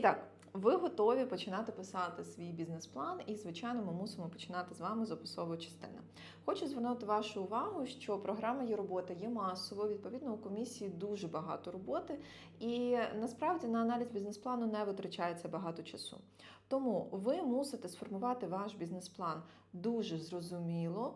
Так, ви готові починати писати свій бізнес-план, і, звичайно, ми мусимо починати з вами з описової частини. Хочу звернути вашу увагу, що програма є робота є масовою, відповідно, у комісії дуже багато роботи, і насправді на аналіз бізнес-плану не витрачається багато часу. Тому ви мусите сформувати ваш бізнес-план дуже зрозуміло.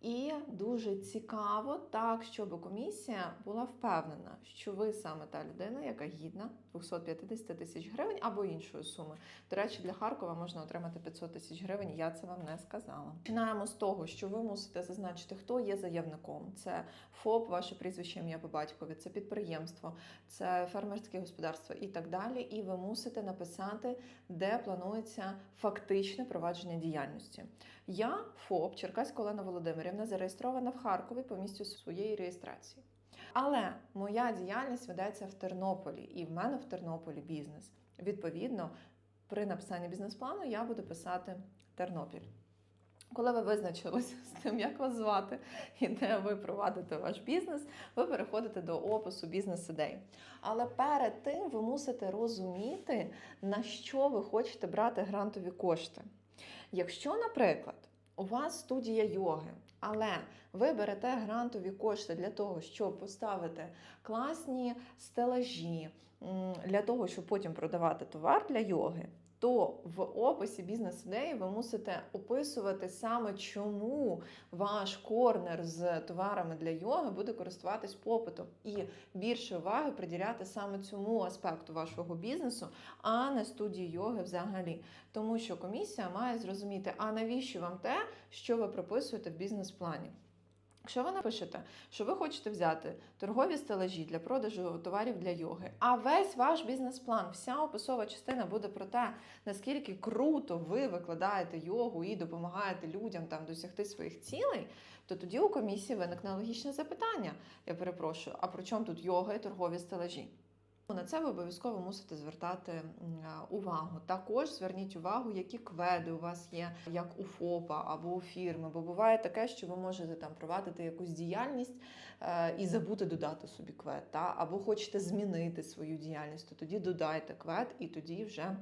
І дуже цікаво, так щоб комісія була впевнена, що ви саме та людина, яка гідна 250 тисяч гривень або іншої суми. До речі, для Харкова можна отримати 500 тисяч гривень. Я це вам не сказала. Починаємо з того, що ви мусите зазначити, хто є заявником. Це ФОП, ваше прізвище ім'я по батькові, це підприємство, це фермерське господарство і так далі. І ви мусите написати, де планується фактичне провадження діяльності. Я ФОП Черкаська Олена Володимирівна зареєстрована в Харкові по місцю своєї реєстрації. Але моя діяльність ведеться в Тернополі, і в мене в Тернополі бізнес. Відповідно, при написанні бізнес-плану я буду писати Тернопіль. Коли ви визначилися з тим, як вас звати і де ви провадите ваш бізнес, ви переходите до опису бізнес-ідей. Але перед тим ви мусите розуміти, на що ви хочете брати грантові кошти. Якщо, наприклад, у вас студія йоги, але ви берете грантові кошти для того, щоб поставити класні стелажі, для того, щоб потім продавати товар для йоги, то в описі бізнес-ідеї ви мусите описувати саме, чому ваш корнер з товарами для йоги буде користуватись попитом, і більше уваги приділяти саме цьому аспекту вашого бізнесу, а не студії йоги взагалі. Тому що комісія має зрозуміти, а навіщо вам те, що ви прописуєте в бізнес-плані. Якщо ви напишете, що ви хочете взяти торгові стелажі для продажу товарів для йоги, а весь ваш бізнес-план, вся описова частина буде про те, наскільки круто ви викладаєте йогу і допомагаєте людям там досягти своїх цілей, то тоді у комісії виникне логічне запитання. Я перепрошую, а при чому тут йога і торгові стелажі? На це ви обов'язково мусите звертати увагу. Також зверніть увагу, які кведи у вас є, як у ФОПа або у фірми. Бо буває таке, що ви можете там провадити якусь діяльність е, і забути додати собі квед. Та? Або хочете змінити свою діяльність, то тоді додайте квед і тоді вже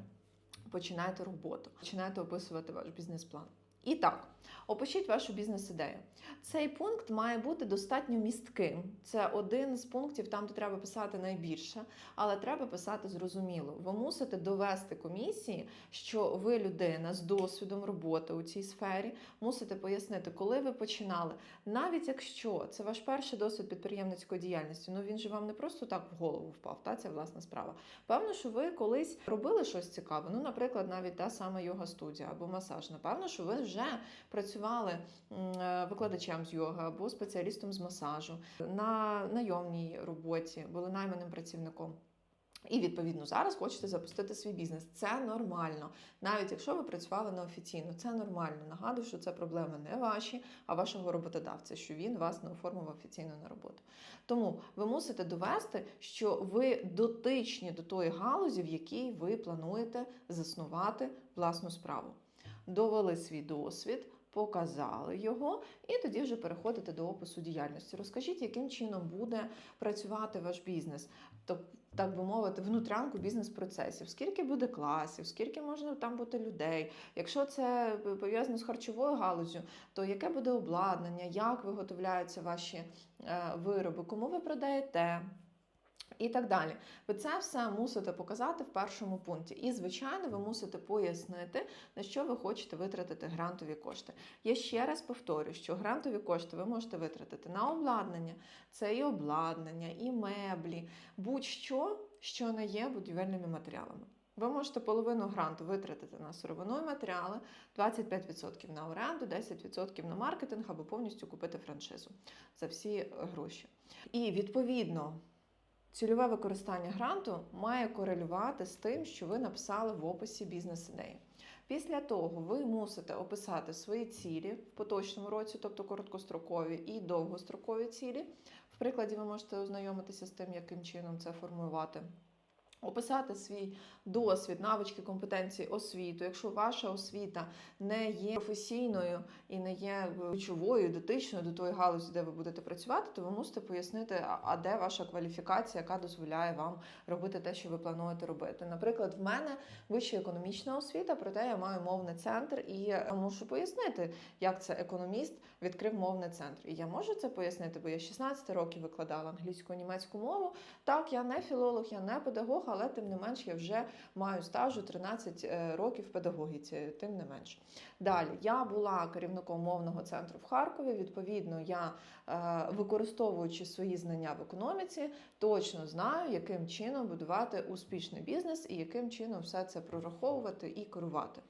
починайте роботу. Починайте описувати ваш бізнес-план. І так, опишіть вашу бізнес-ідею. Цей пункт має бути достатньо містким. Це один з пунктів, там, де треба писати найбільше, але треба писати зрозуміло. Ви мусите довести комісії, що ви людина з досвідом роботи у цій сфері, мусите пояснити, коли ви починали. Навіть якщо це ваш перший досвід підприємницької діяльності, ну він же вам не просто так в голову впав, та це власна справа. Певно, що ви колись робили щось цікаве. Ну, наприклад, навіть та сама йога студія або масаж. Напевно, що ви вже працювали е, викладачем з йоги або спеціалістом з масажу на найомній роботі, були найманим працівником. І відповідно зараз хочете запустити свій бізнес. Це нормально. Навіть якщо ви працювали неофіційно, це нормально. Нагадую, що це проблеми не ваші, а вашого роботодавця, що він вас не оформив офіційно на роботу. Тому ви мусите довести, що ви дотичні до тої галузі, в якій ви плануєте заснувати власну справу. Довели свій досвід, показали його, і тоді вже переходите до опису діяльності. Розкажіть, яким чином буде працювати ваш бізнес, тобто, так би мовити, внутрянку бізнес-процесів, скільки буде класів, скільки можна там бути людей. Якщо це пов'язано з харчовою галузю, то яке буде обладнання, як виготовляються ваші е, вироби, кому ви продаєте. І так далі. Ви це все мусите показати в першому пункті. І, звичайно, ви мусите пояснити, на що ви хочете витратити грантові кошти. Я ще раз повторю, що грантові кошти ви можете витратити на обладнання, це і обладнання, і меблі, будь-що, що не є будівельними матеріалами. Ви можете половину гранту витратити на сировину і матеріали, 25% на оренду, 10% на маркетинг або повністю купити франшизу за всі гроші. І відповідно. Цільове використання гранту має корелювати з тим, що ви написали в описі бізнес-ідеї. Після того ви мусите описати свої цілі в поточному році, тобто короткострокові і довгострокові цілі. В прикладі ви можете ознайомитися з тим, яким чином це формувати. Описати свій досвід, навички, компетенції, освіту. Якщо ваша освіта не є професійною і не є ключовою, дотичною до тої галузі, де ви будете працювати, то ви мусите пояснити, а- де ваша кваліфікація, яка дозволяє вам робити те, що ви плануєте робити. Наприклад, в мене вища економічна освіта, проте я маю мовний центр, і мушу пояснити, як це економіст відкрив мовний центр. І я можу це пояснити, бо я 16 років викладала англійську німецьку мову. Так, я не філолог, я не педагог, але тим не менш я вже маю стажу 13 е, років педагогіці, тим не менш. Далі я була керівником мовного центру в Харкові. Відповідно, я е, використовуючи свої знання в економіці, точно знаю, яким чином будувати успішний бізнес і яким чином все це прораховувати і керувати.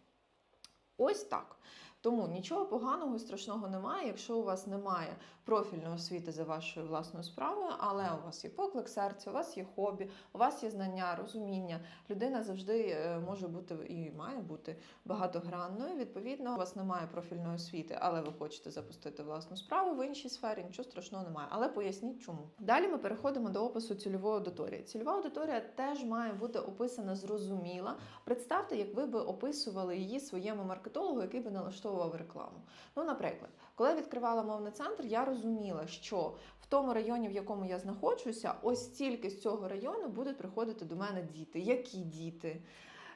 Ось так. Тому нічого поганого і страшного немає, якщо у вас немає профільної освіти за вашою власною справою, але у вас є поклик серця, у вас є хобі, у вас є знання, розуміння. Людина завжди е, може бути і має бути багатогранною. Відповідно, у вас немає профільної освіти, але ви хочете запустити власну справу в іншій сфері, нічого страшного немає. Але поясніть, чому. Далі ми переходимо до опису цільової аудиторії. Цільова аудиторія теж має бути описана зрозуміла. Представте, як ви би описували її своєму маркетологу, який би налаштовував рекламу. Ну, наприклад, коли я відкривала мовний центр, я розуміла, що в тому районі, в якому я знаходжуся, ось тільки з цього району будуть приходити до мене діти. Які діти?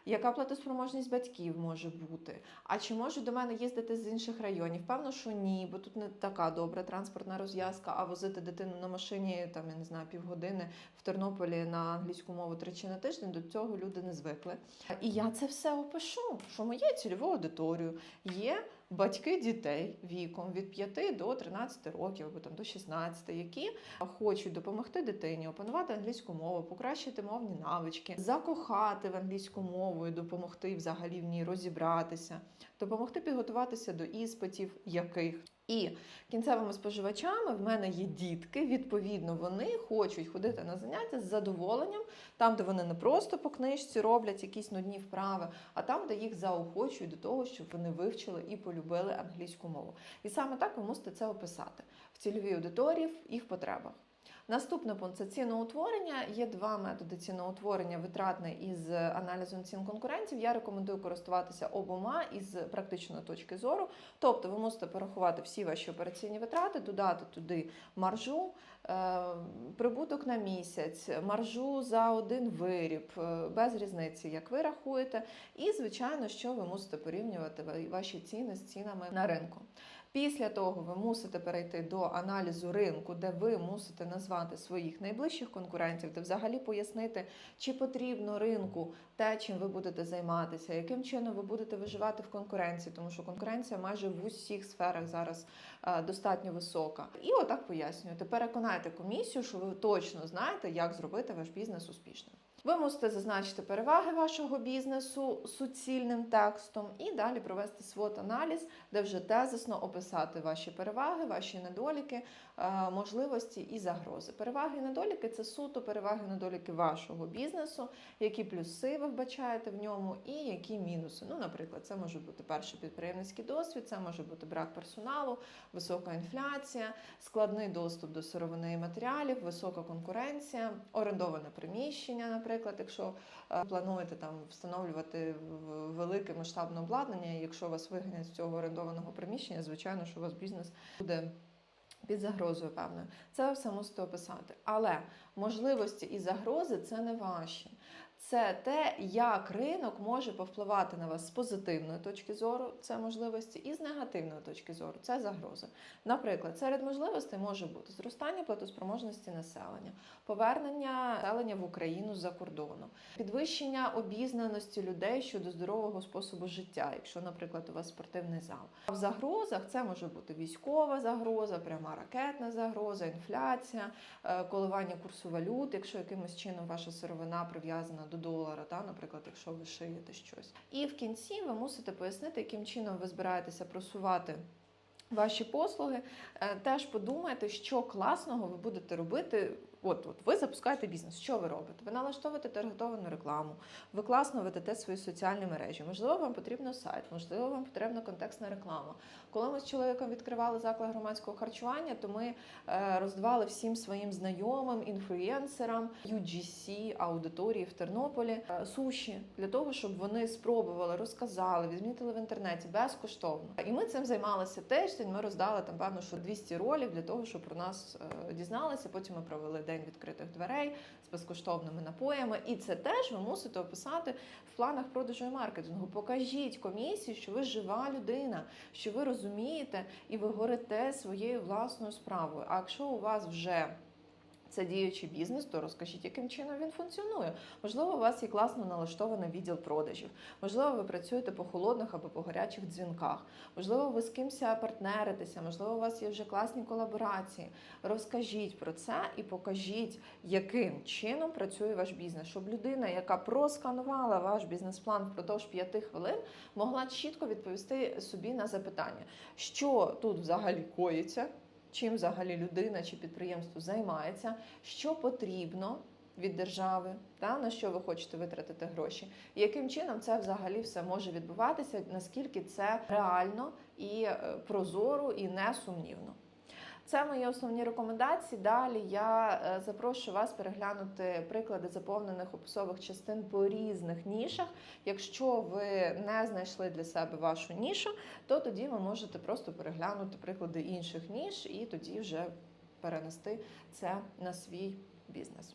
Яка платоспроможність батьків може бути? А чи можуть до мене їздити з інших районів? Певно, що ні, бо тут не така добра транспортна розв'язка, а возити дитину на машині там я не знаю півгодини в Тернополі на англійську мову тричі на тиждень. До цього люди не звикли. І я це все опишу, що моє цільову аудиторію є батьки дітей віком від 5 до 13 років або там до 16, які хочуть допомогти дитині опанувати англійську мову, покращити мовні навички, закохати в англійську мову і допомогти взагалі в ній розібратися, допомогти підготуватися до іспитів яких. І кінцевими споживачами в мене є дітки. Відповідно, вони хочуть ходити на заняття з задоволенням, там, де вони не просто по книжці роблять якісь нудні вправи, а там, де їх заохочують до того, щоб вони вивчили і полюбили англійську мову. І саме так ви мусите це описати в цільовій аудиторії, в їх потребах. Наступний пункт це ціноутворення. Є два методи ціноутворення: витратний із аналізом цін конкурентів. Я рекомендую користуватися обома із практичної точки зору. Тобто, ви мусите порахувати всі ваші операційні витрати, додати туди маржу, е, прибуток на місяць, маржу за один виріб, е, без різниці, як ви рахуєте. І, звичайно, що ви мусите порівнювати ваші ціни з цінами на ринку. Після того ви мусите перейти до аналізу ринку, де ви мусите назвати своїх найближчих конкурентів, де взагалі пояснити, чи потрібно ринку те, чим ви будете займатися, яким чином ви будете виживати в конкуренції, тому що конкуренція майже в усіх сферах зараз е, достатньо висока. І отак пояснюєте. Переконайте комісію, що ви точно знаєте, як зробити ваш бізнес успішним. Ви мусите зазначити переваги вашого бізнесу суцільним текстом і далі провести свот аналіз, де вже тезисно описати ваші переваги, ваші недоліки, е, можливості і загрози. Переваги і недоліки це суто переваги і недоліки вашого бізнесу, які плюси ви вбачаєте в ньому, і які мінуси. Ну, наприклад, це може бути перший підприємницький досвід, це може бути брак персоналу, висока інфляція, складний доступ до сировини і матеріалів, висока конкуренція, орендоване приміщення, наприклад, якщо е, плануєте там встановлювати велике масштабне обладнання, якщо вас виганять з цього орендованого приміщення, звичайно, що у вас бізнес буде. Під загрозою певною, це все мусите описати. Але можливості і загрози це не ваші. Це те, як ринок може повпливати на вас з позитивної точки зору, це можливості, і з негативної точки зору, це загроза. Наприклад, серед можливостей може бути зростання платоспроможності населення, повернення населення в Україну з-за кордону, підвищення обізнаності людей щодо здорового способу життя, якщо, наприклад, у вас спортивний зал. А в загрозах це може бути військова загроза, пряма ракетна загроза, інфляція, е, коливання курсу валют, якщо якимось чином ваша сировина прив'язана до долара, та, наприклад, якщо ви шиєте щось. І в кінці ви мусите пояснити, яким чином ви збираєтеся просувати. Ваші послуги Е, теж подумайте, що класного ви будете робити От, от ви запускаєте бізнес. Що ви робите? Ви налаштовуєте таргетовану рекламу, ви класно ведете свої соціальні мережі. Можливо, вам потрібно сайт, можливо, вам потрібна контекстна реклама. Коли ми з чоловіком відкривали заклад громадського харчування, то ми е, роздавали всім своїм знайомим, інфлюєнсерам UGC аудиторії в Тернополі е, суші для того, щоб вони спробували, розказали, відмітили в інтернеті безкоштовно. І ми цим займалися тиждень. Ми роздали там певно, що 200 ролів для того, щоб про нас е, дізналися. Потім ми провели день відкритих дверей з безкоштовними напоями. І це теж ви мусите описати в планах продажу і маркетингу. Покажіть комісії, що ви жива людина, що ви розумієте і ви горите своєю власною справою. А якщо у вас вже це діючий бізнес, то розкажіть, яким чином він функціонує. Можливо, у вас є класно налаштований відділ продажів. Можливо, ви працюєте по холодних або по гарячих дзвінках. Можливо, ви з кимось партнеритеся, можливо, у вас є вже класні колаборації. Розкажіть про це і покажіть, яким чином працює ваш бізнес, щоб людина, яка просканувала ваш бізнес-план впродовж п'яти хвилин, могла чітко відповісти собі на запитання, що тут взагалі коїться, чим взагалі людина чи підприємство займається, що потрібно. Від держави, та на що ви хочете витратити гроші, яким чином це взагалі все може відбуватися, наскільки це реально і е, прозоро, і несумнівно. Це мої основні рекомендації. Далі я е, запрошую вас переглянути приклади заповнених описових частин по різних нішах. Якщо ви не знайшли для себе вашу нішу, то тоді ви можете просто переглянути приклади інших ніш і тоді вже перенести це на свій бізнес.